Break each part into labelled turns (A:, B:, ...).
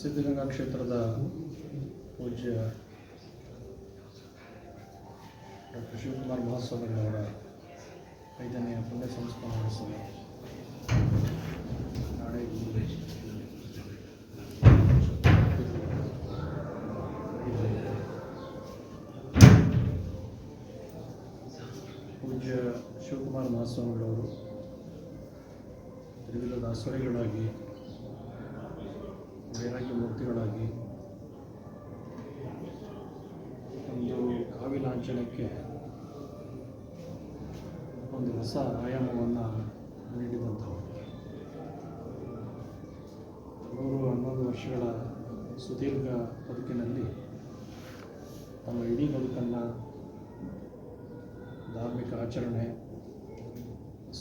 A: ಸಿದ್ಧಗಂಗಾ ಕ್ಷೇತ್ರದ ಪೂಜ್ಯ ಡಾಕ್ಟರ್ ಶಿವಕುಮಾರ್ ಮಹಾಸ್ವಾಮಿಗಳವರ ಐದನೆಯ ಪುಣ್ಯ ಸಂಸ್ಮರಣೋತ್ಸವ ನಾಳೆ ಇಲ್ಲಿ ಪೂಜ್ಯ ಶಿವಕುಮಾರ್ ಮಹಾಸ್ವಾಮಿಗಳವರು ತ್ರಿವಿಧ ದಾಸರಿಗಳಾಗಿ ವೈರಾಗ್ಯ ಮೂರ್ತಿಗಳಾಗಿ ಒಂದು ಕಾವಿ ಲಾಂಛನಕ್ಕೆ ಒಂದು ಹೊಸ ಆಯಾಮವನ್ನು ನೀಡಿದಂಥವರು. ನೂರು ಹನ್ನೊಂದು ವರ್ಷಗಳ ಸುದೀರ್ಘ ಬದುಕಿನಲ್ಲಿ ತಮ್ಮ ಇಡೀ ಬದುಕನ್ನು ಧಾರ್ಮಿಕ ಆಚರಣೆ,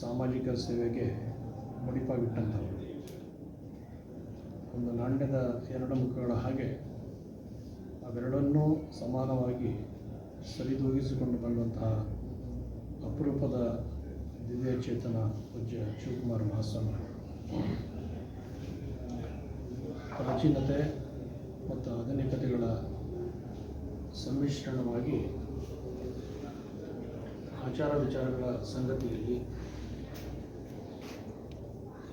A: ಸಾಮಾಜಿಕ ಸೇವೆಗೆ ಮುಡಿಪಾಗಿಟ್ಟಂಥವರು. ಒಂದು ನಾಣ್ಯದ ಎರಡು ಮುಖಗಳ ಹಾಗೆ ಅವೆರಡನ್ನೂ ಸಮಾನವಾಗಿ ಸರಿದೂಗಿಸಿಕೊಂಡು ಬಂದಂತಹ ಅಪರೂಪದ ದಿವ್ಯ ಚೇತನ ಪೂಜ್ಯ ಶಿವಕುಮಾರ ಮಹಾಸ್ವಾಮಿ. ಪ್ರಾಚೀನತೆ ಮತ್ತು ಆಧುನಿಕತೆಗಳ ಸಮ್ಮಿಶ್ರಣವಾಗಿ ಆಚಾರ ವಿಚಾರಗಳ ಸಂಗತಿಯಲ್ಲಿ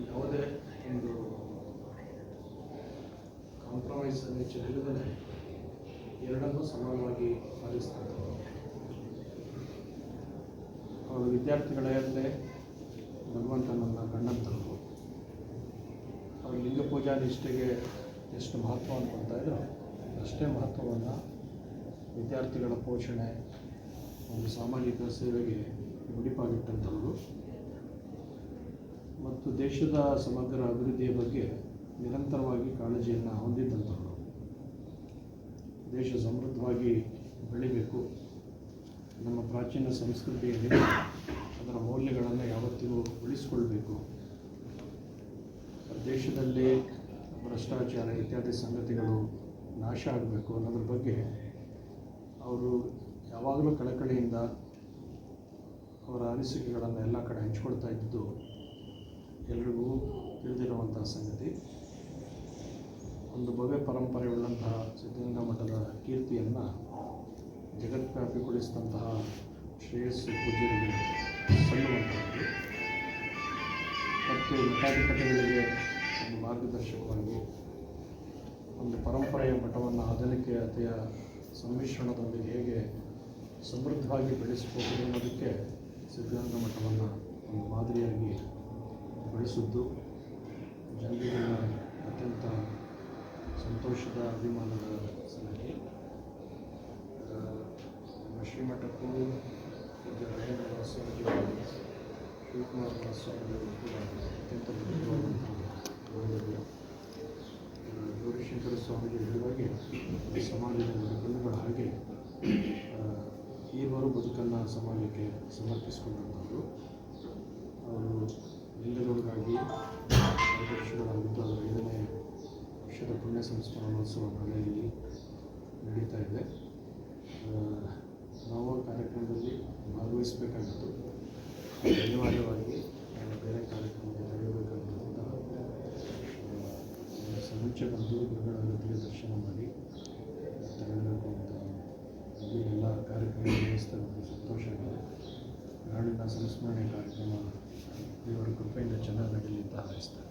A: ಯಾವುದೇ ಒಂದು ಕಾಂಪ್ರಮೈಸ್ ನೇಚರ್ ಎರಡನ್ನೂ ಸಮಾನವಾಗಿ ಪಾಲಿಸ್ತಾರೆ. ಅವರು ವಿದ್ಯಾರ್ಥಿಗಳೇ ಭಗವಂತನನ್ನು ಗಂಡಂತರು ಅವರು ಲಿಂಗ ಪೂಜಾ ನಿಷ್ಠೆಗೆ ಎಷ್ಟು ಮಹತ್ವ ಅಂತ ಇದ್ರು ಅಷ್ಟೇ ಮಹತ್ವವನ್ನು ವಿದ್ಯಾರ್ಥಿಗಳ ಪೋಷಣೆ ಒಂದು ಸಾಮಾಜಿಕ ಸೇವೆಗೆ ಮುಡಿಪಾಗಿಟ್ಟಂಥವರು ಮತ್ತು ದೇಶದ ಸಮಗ್ರ ಅಭಿವೃದ್ಧಿಯ ಬಗ್ಗೆ ನಿರಂತರವಾಗಿ ಕಾಳಜಿಯನ್ನು ಹೊಂದಿದ್ದಂಥವರು ದೇಶ ಸಮೃದ್ಧವಾಗಿ ಬೆಳಿಬೇಕು. ನಮ್ಮ ಪ್ರಾಚೀನ ಸಂಸ್ಕೃತಿಯಲ್ಲಿ ಅದರ ಮೌಲ್ಯಗಳನ್ನು ಯಾವತ್ತಿಗೂ ಉಳಿಸ್ಕೊಳ್ಬೇಕು. ದೇಶದಲ್ಲಿ ಭ್ರಷ್ಟಾಚಾರ ಇತ್ಯಾದಿ ಸಂಗತಿಗಳು ನಾಶ ಆಗಬೇಕು ಅನ್ನೋದ್ರ ಬಗ್ಗೆ ಅವರು ಯಾವಾಗಲೂ ಕಳಕಳಿಯಿಂದ ಅವರ ಅನಿಸಿಕೆಗಳನ್ನು ಎಲ್ಲ ಕಡೆ ಹಂಚ್ಕೊಳ್ತಾ ಇದ್ದಿದ್ದು ಎಲ್ರಿಗೂ ತಿಳಿದಿರುವಂಥ ಸಂಗತಿ. ಒಂದು ಭವ್ಯ ಪರಂಪರೆಯುಳ್ಳಂತಹ ಸಿದ್ಧಗಂಗಾ ಮಠದ ಕೀರ್ತಿಯನ್ನು ಜಗತ್ವ್ಯಾಪಿಗೊಳಿಸಿದಂತಹ ಶ್ರೇಯಸ್ಸು ಪೂಜೆಗಳಿಗೆ ಸಲ್ಲುವಂಥದ್ದು ಮತ್ತು ಮಠಾಧಿಪತಿಗಳಿಗೆ ಒಂದು ಮಾರ್ಗದರ್ಶಕವಾಗಿ ಒಂದು ಪರಂಪರೆಯ ಮಠವನ್ನು ಆಧುನಿಕತೆಯ ಸಮ್ಮಿಶ್ರಣದೊಂದಿಗೆ ಹೇಗೆ ಸಮೃದ್ಧವಾಗಿ ಬೆಳೆಸಬಹುದು ಅನ್ನೋದಕ್ಕೆ ಸಿದ್ಧಗಂಗಾ ಮಠವನ್ನು ಒಂದು ಮಾದರಿಯಾಗಿ ಬೆಳೆಸಿದ್ದು. ಜನರಿಗೆಲ್ಲ ಅತ್ಯಂತ ಸಂತೋಷದ ಅಭಿಮಾನದ ಸಂಗತಿ ಶ್ರೀಮಠಕ್ಕೂ ಪೂಜ್ಯ ಸ್ವಾಮೀಜಿಗಳು ಶಿವಕುಮಾರ ಸ್ವಾಮಿಗಳು ಕೂಡ ಅತ್ಯಂತ ಮುಖ್ಯವಾದಂತಹ ಗೌರಿಶಂಕರ ಸ್ವಾಮಿಗೆ ಹೇಳಿದಾಗೆ ಸಮಾಜದ ಕಣ್ಣುಗಳ ಹಾಗೆ ಈವರು ಬದುಕನ್ನು ಸಮಾಜಕ್ಕೆ ಸಮರ್ಪಿಸಿಕೊಂಡಂಥವರು. ಅವರು ಲಿಂಗದೊಳಗಾಗಿ ಅದರ ಐದನೇ ವರ್ಷದ ಪುಣ್ಯ ಸಂಸ್ಮರಣೋತ್ಸವ ಇಲ್ಲಿ ನಡೀತಾ ಇದೆ. ನಾವು ಆ ಕಾರ್ಯಕ್ರಮದಲ್ಲಿ ಭಾಗವಹಿಸಬೇಕಾಗಿತ್ತು. ಅನಿವಾರ್ಯವಾಗಿ ಬೇರೆ ಕಾರ್ಯಕ್ರಮಕ್ಕೆ ತೆರಳಬೇಕಾಗಿರುವಂತಹ ಸಮೀಕ್ಷೆ ಬಂದು ಗುರುಗಳ ದರ್ಶನ ಮಾಡಿ ತೆರಳಬೇಕು ಅಂತ ಇಲ್ಲಿ ಎಲ್ಲ ಕಾರ್ಯಕ್ರಮ ನಡೆಸ್ತಾರೆ ಸಂತೋಷ ಆಗಿದೆ. ನಾಡಿನ ಸಂಸ್ಮರಣೆ ಕಾರ್ಯಕ್ರಮ ದೇವರ ಕೃಪೆಯಿಂದ ಚೆನ್ನಾಗಿ ನಡೆಯಲಿ ಅಂತ ಹಾರೈಸ್ತಾರೆ.